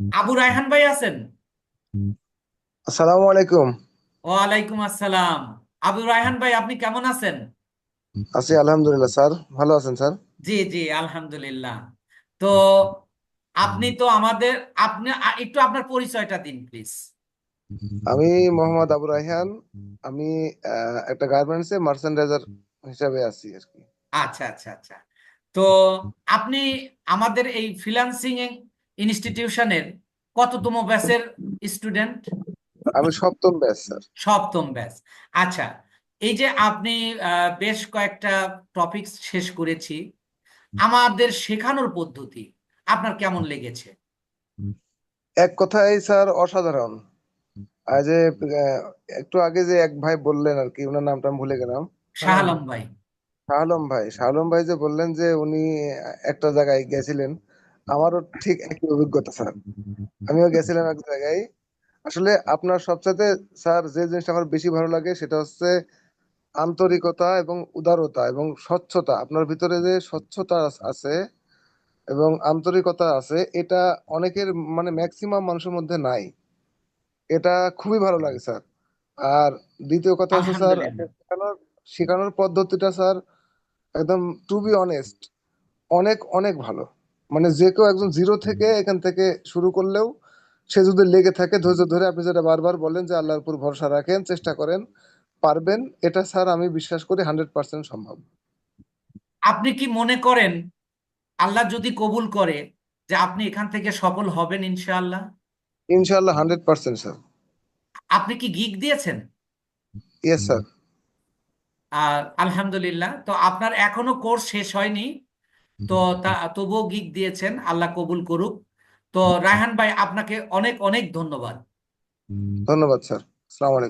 আবু রায়হান ভাই আছেন? আসসালামু আলাইকুম। ওয়ালাইকুম আসসালাম। আবু রায়হান ভাই আপনি কেমন আছেন? আছি আলহামদুলিল্লাহ স্যার। ভালো আছেন স্যার? জি জি আলহামদুলিল্লাহ। তো আপনি তো আমাদের আপনি একটু আপনার পরিচয়টা দিন প্লিজ। আমি মোহাম্মদ আবু রায়হান। আমি একটা গার্মেন্টসে মার্চেন্ডাইজার হিসাবে আছি আর কি। আচ্ছা আচ্ছা আচ্ছা। তো আপনি আমাদের এই ফ্রিল্যান্সিং ইনস্টিটিউশনের কততম ব্যাচের স্টুডেন্ট? আমি সপ্তম ব্যাচ স্যার। সপ্তম ব্যাচ। আচ্ছা এই যে আপনি বেশ কয়েকটা টপিক শেষ করেছি। আমাদের শেখানোর পদ্ধতি আপনার কেমন লেগেছে? এক কথায় স্যার অসাধারণ। যে একটু আগে যে এক ভাই বললেন আর কি ওনার নামটা আমি ভুলে গেলাম। শাহ আলম ভাই। শাহ আলম ভাই শাহ আলম ভাই যে বললেন যে উনি একটা জায়গায় গেছিলেন আমারও ঠিক একই অভিজ্ঞতা স্যার। আমিও গেছিলাম এক জায়গায়। আসলে আপনার সবচাইতে স্যার যে জিনিসটা আমার বেশি ভালো লাগে সেটা হচ্ছে আন্তরিকতা এবং উদারতা এবং স্বচ্ছতা। আপনার ভিতরে যে স্বচ্ছতা আছে এবং আন্তরিকতা আছে এটা অনেকের মানে ম্যাক্সিমাম মানুষের মধ্যে নাই। এটা খুবই ভালো লাগে স্যার। আর দ্বিতীয় কথা হচ্ছে স্যার শেখানোর শেখানোর পদ্ধতিটা স্যার একদম টু বি অনেস্ট অনেক অনেক ভালো। মানে যে কেউ একজন জিরো থেকে এখান থেকে শুরু করলেও সে যদি লেগে থাকে ধৈর্য ধরে আপনি যেটা বারবার বলেন যে আল্লাহর উপর ভরসা রাখেন চেষ্টা করেন পারবেন এটা স্যার আমি বিশ্বাস করি হান্ড্রেড পার্সেন্ট সম্ভব। আপনি কি মনে করেন আল্লাহ যদি কবুল করে যে আপনি এখান থেকে সফল হবেন ইনশাআল্লাহ? ইনশাআল্লাহ হান্ড্রেড পার্সেন্ট স্যার। আপনি কি গিগ দিয়েছেন? Yes sir. আর আলহামদুলিল্লাহ। তো আপনার এখনও কোর্স শেষ হয়নি। তো তা তবুও গিক দিয়েছেন আল্লাহ কবুল করুক। তো রায়হান ভাই আপনাকে অনেক অনেক ধন্যবাদ। ধন্যবাদ স্যার। আসসালামু আলাইকুম।